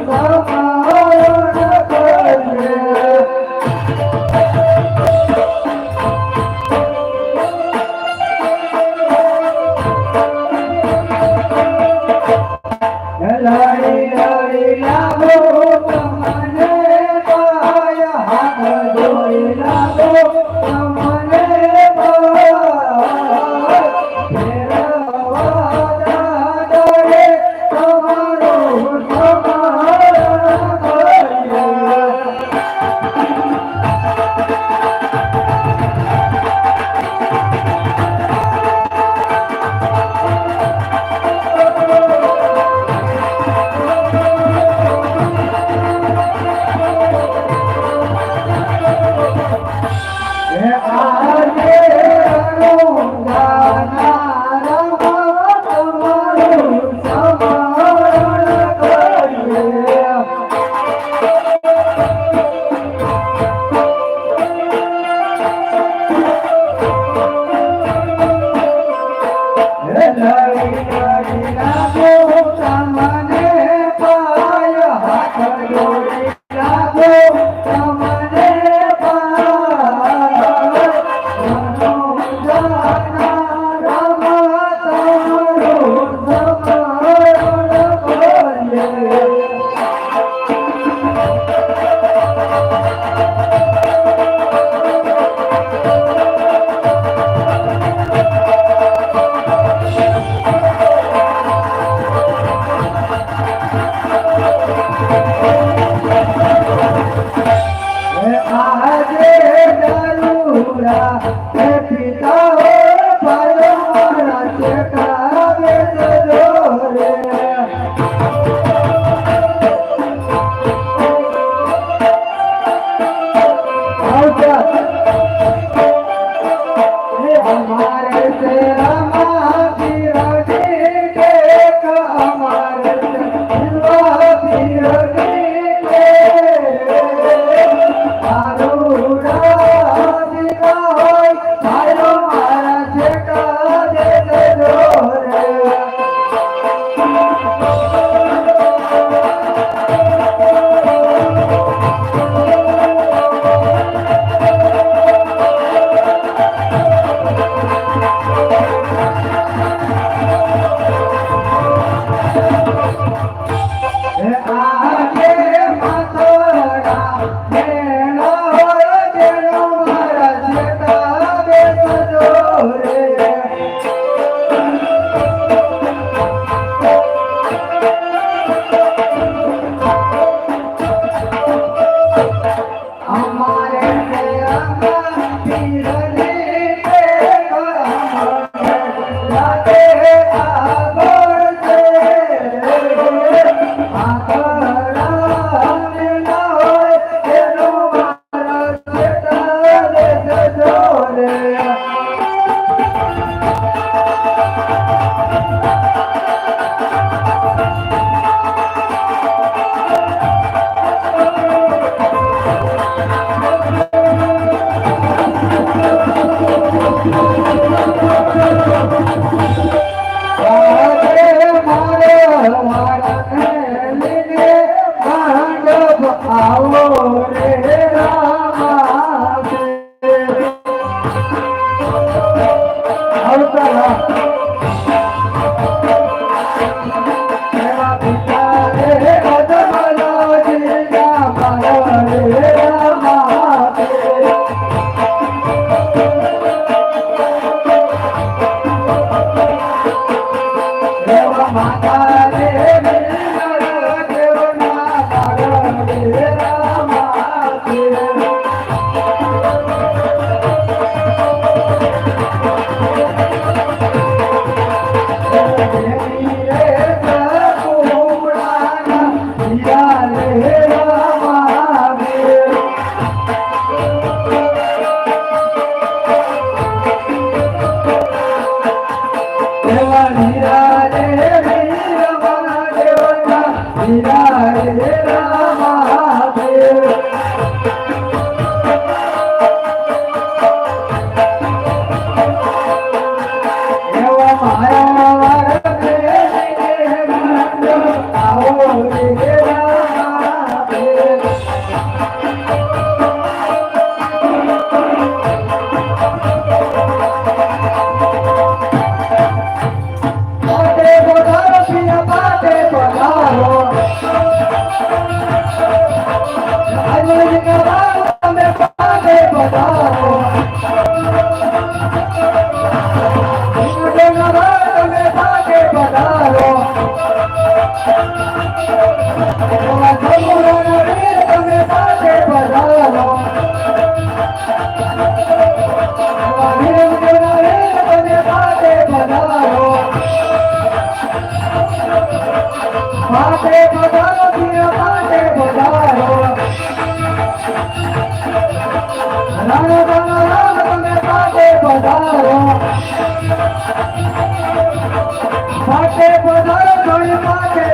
গরম Mira, mira.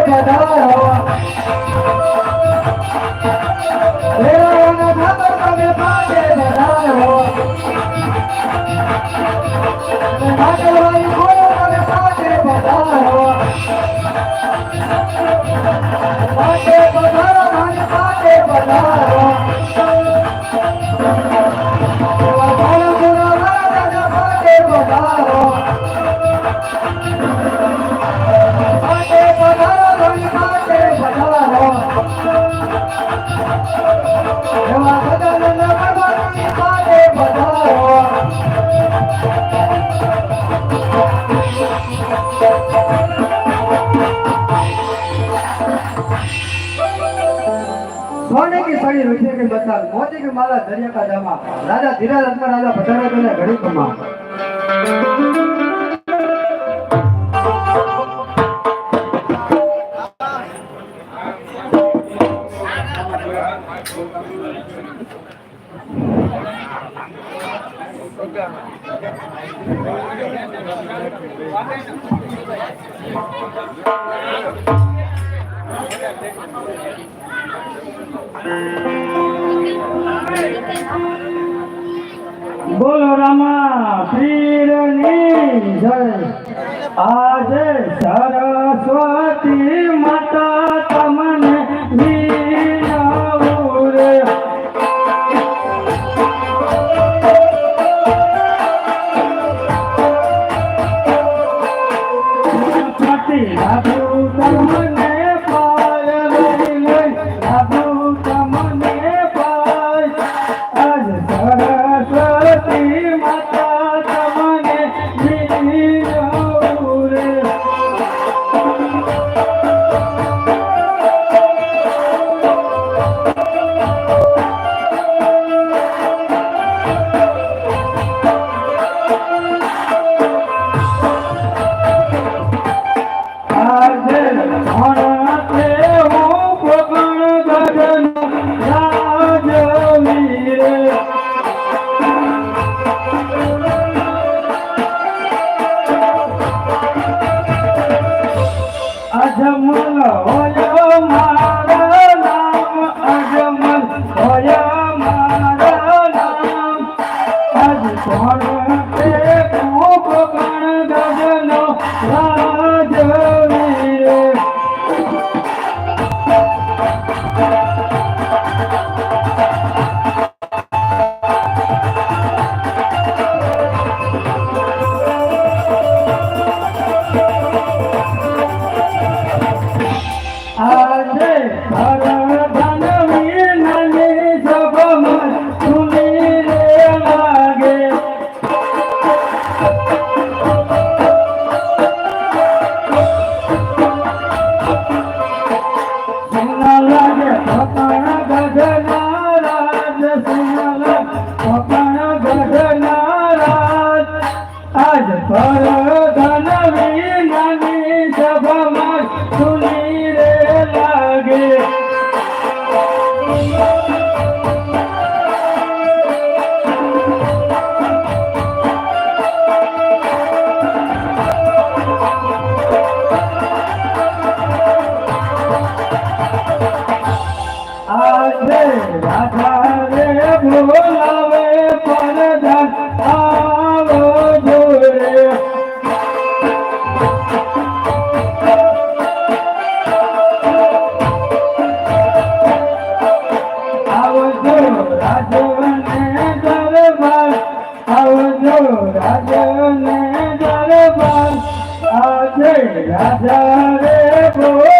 Bye. સોને કે સળી રૂપિયા કે બતાલ મોતી કે માલા દરિયા કા જામા રાજા ધીરા રત્ન રાજા ભટારા કને ઘડી કમા બોલો રામા પીરની જય આજે સરસ્વતી માતા Mama. આવજો રાજને દરબાર આજે રાજા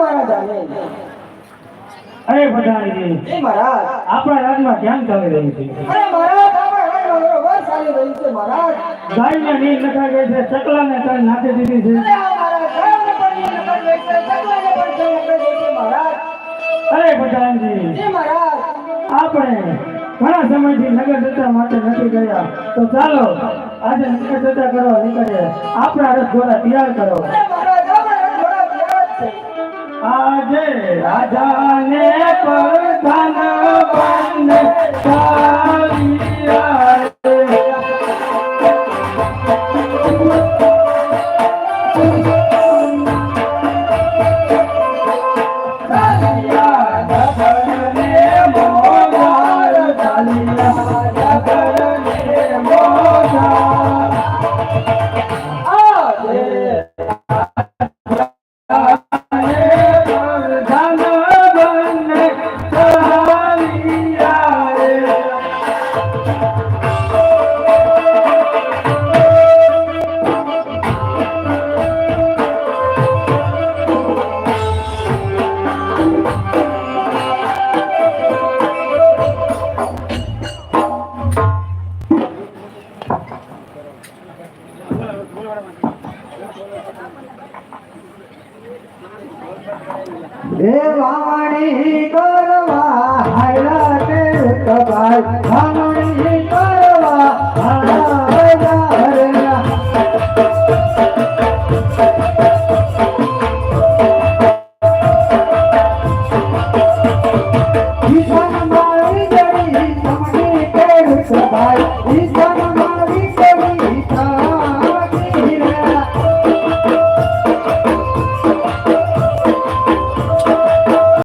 મહારાજ આને. અરે એ મહારાજ. આપણા રાજમાં ધ્યાન ચાલી રહ્યું છે. અરે મહારાજ આપણે ગાયને નીર નખાઈ ગઈ છે ચકલાને કઈ નાખી દીધી છે. અરે ઘણા સમયથી નગર જતા માટે નથી ગયા. તો ચાલો આજે નગર જતા કરવા નીકળીએ. આપણા ઘોડા તૈયાર કરો. આજે રાજાને પર ધન ચાલી